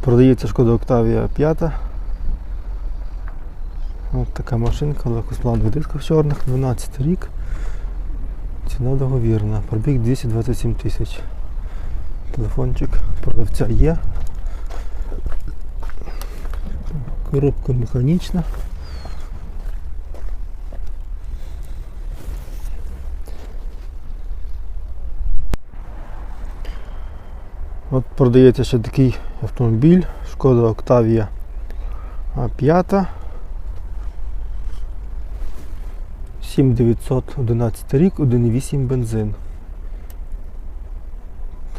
Продається шкода Октавія 5. Ось така машинка, легкосплавних в чорних, 12 рік. Ціна договірна. Пробіг 227 тисяч. Телефончик продавця є. Коробка механічна. Продається ще такий автомобіль, шкода Октавія А5. 7911 рік, 1,8 бензин.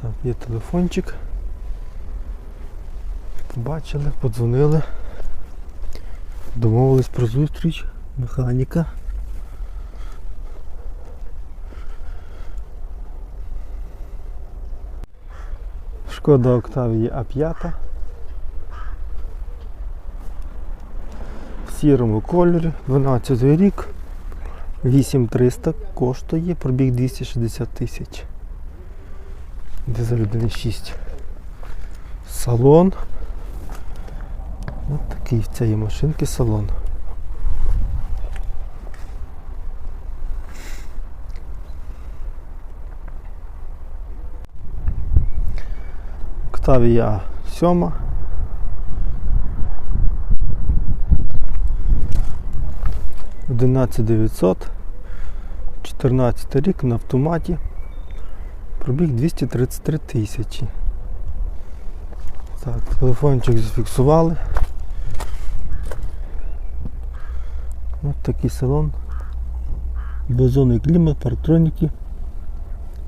Так, є телефончик. Побачили, подзвонили. Домовились про зустріч. Механіка. Шкода Октавії А5. В сірому кольорі, 12 рік, 8300 коштує, пробіг 260 тисяч. Дизель 1.6. Салон. Ось такий в цієї машинки салон. Октавія 7. Одинадцять дев'ятсот. 14 рік на автоматі. Пробіг 233 тисячі. Так, телефончик зафіксували. Ось такий салон. Бозонний клімат, парктроніки.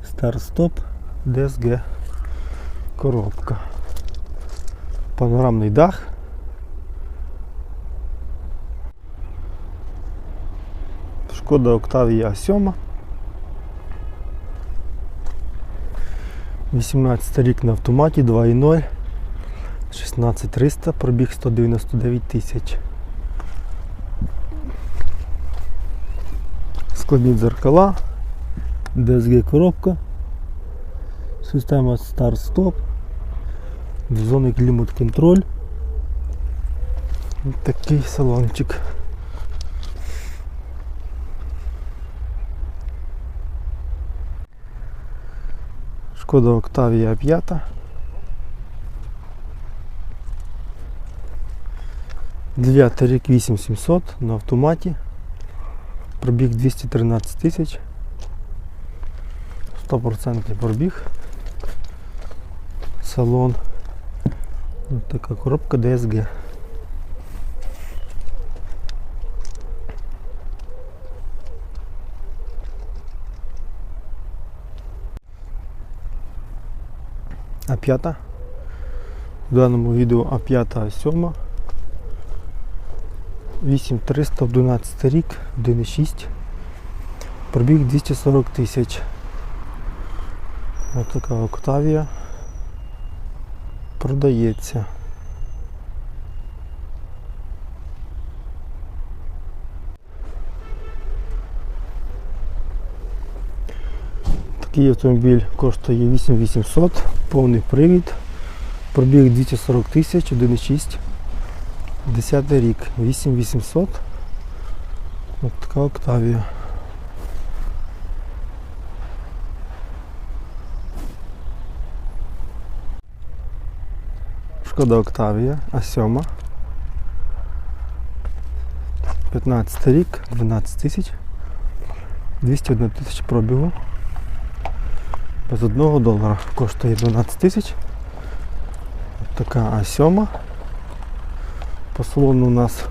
Старт-стоп, DSG. Коробка. Панорамний дах. Шкода Октавія А7. 18 рік на автоматі 2.0. 16300, пробіг 199 тисяч. Складні дзеркала, DSG коробка, система старт-стоп, зони клімат-контроль. Такий салончик. Шкода Октавія 5. Дев'ятий рік 8700 на автоматі. Пробіг 213 тисяч. 100% пробіг. Салон. Ось така коробка DSG. А5. В даному відео А5 А7. 8311 рік, 1,6. Пробіг 240 тисяч. Ось така Октавія. Продається. Такий автомобіль коштує 8800, повний привід. Пробіг 240 тисяч, 1,6. 10 рік, 8800. Ось така Октавія. Шкода Октавія, А7. 15 рік, 12 тисяч. 201 тисяч пробігу. Без одного долара коштує 12 тисяч. Така А7. По салону у нас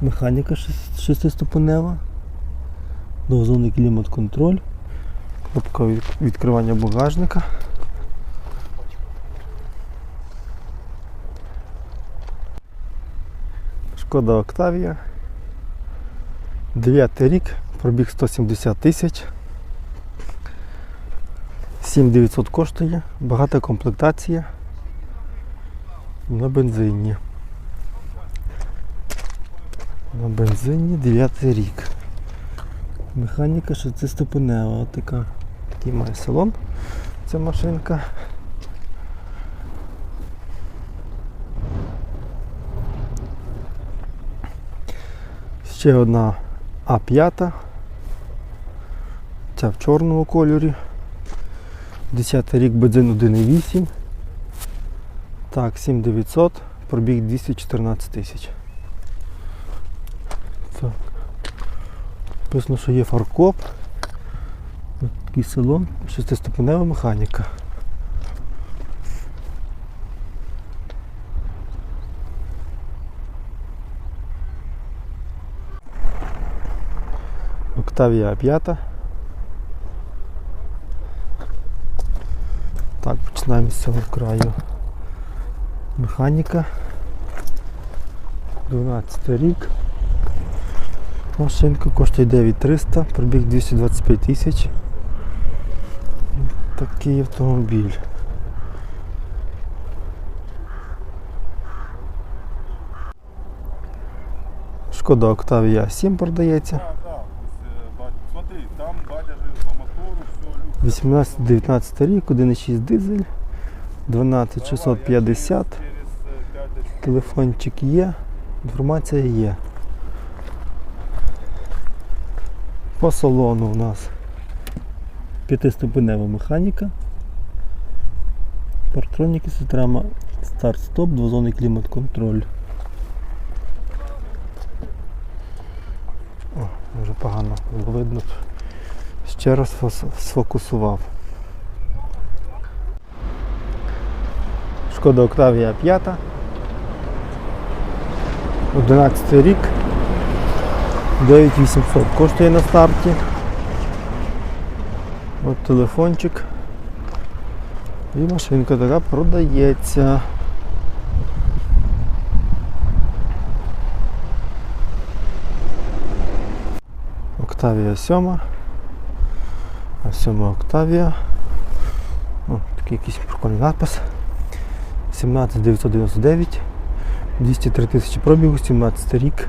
механіка шес- шестиступенева, двозонний клімат-контроль, кнопка відкривання багажника. Шкода Октавія. 9 рік, пробіг 170 тисяч. 7900 коштує, багата комплектація на бензині. На бензині 9 рік. Механіка шестиступенева, така. Такий має салон ця машинка. Ще одна А5. Ця в чорному кольорі. 10 рік бензин 1,8. Так, 7900, пробіг 214 тисяч. Так. Написано, що є фаркоп. Такий салон, шестиступенева механіка. Октавія 5. Так, починаємо з цього краю. Механіка. 12 рік. Машинка коштує 9300, пробіг 225 тисяч. Такий автомобіль. Шкода Октавія 7 продається. Так, так. Ось, е, бать- Смотри, там батя же по мотору, все, люк. 18-19 рік, 1,6 дизель, 12650. Через е, Телефончик є, інформація є. По салону у нас п'ятиступенева механіка. Партроніки, система старт-стоп, двозонний клімат-контроль. О, вже погано видно. Ще раз сфокусував. Шкода Октавія 5. 11 рік. 9800 коштує на старті. От телефончик. І машинка така продається. Октавія 7. А 7 Октавія. О, такий якийсь прикольний надпис. 17999. 203 тисячі пробігу, 17 рік.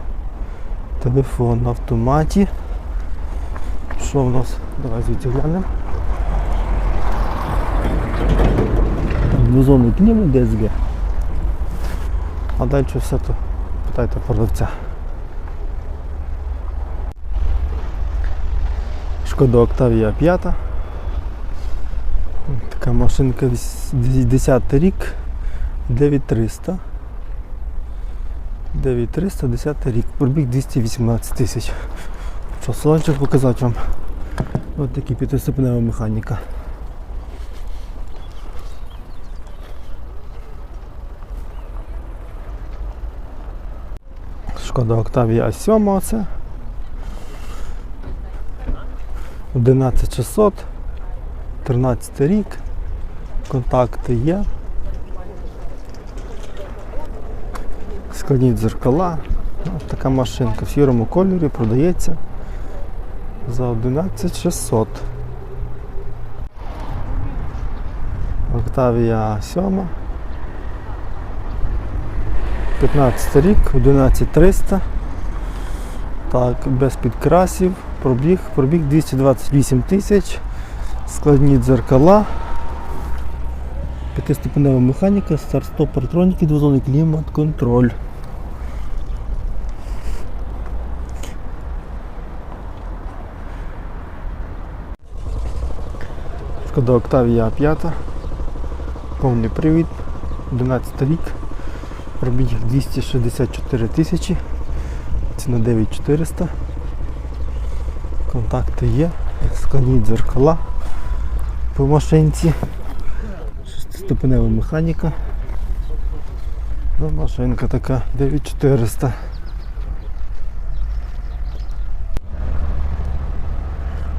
Телефон на автоматі. Що в нас? Давай звідси глянемо. Двозонний клімат DSG. А далі все то питайте продавця. Шкода Октавія 5. Така машинка 10 рік. 9300. 9310 рік. Пробіг 218 тисяч. Що, салончик показати вам. Ось такі п'ятиступенева механіка. Шкода Октавія 7 оце. 11600. 13 рік. Контакти є. Складні дзеркала. Ось така машинка в сірому кольорі продається за 11600. Октавія 7. 15 рік, 11300. Так, без підкрасів. Пробіг, пробіг 228 тисяч. Складні дзеркала. П'ятиступенева механіка, старт-стоп партроніки, двозонний клімат, контроль. Шкода Октавія 5. Повний привід. 11 рік. Пробіг 264 тисячі. Ціна 9400. Контакти є. Складні дзеркала по машинці. Шестиступенева механіка. Ну, машинка така 9400.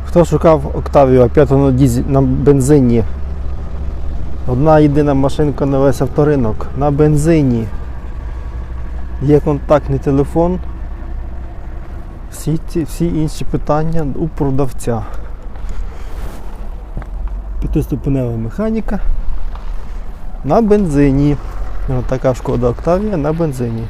Хто шукав Октавію 5 на, бензині? Одна єдина машинка на весь авторинок на бензині. Є контактний телефон. Всі, ці, всі інші питання у продавця. П'ятиступенева механіка на бензині. Така шкода Октавія на бензині.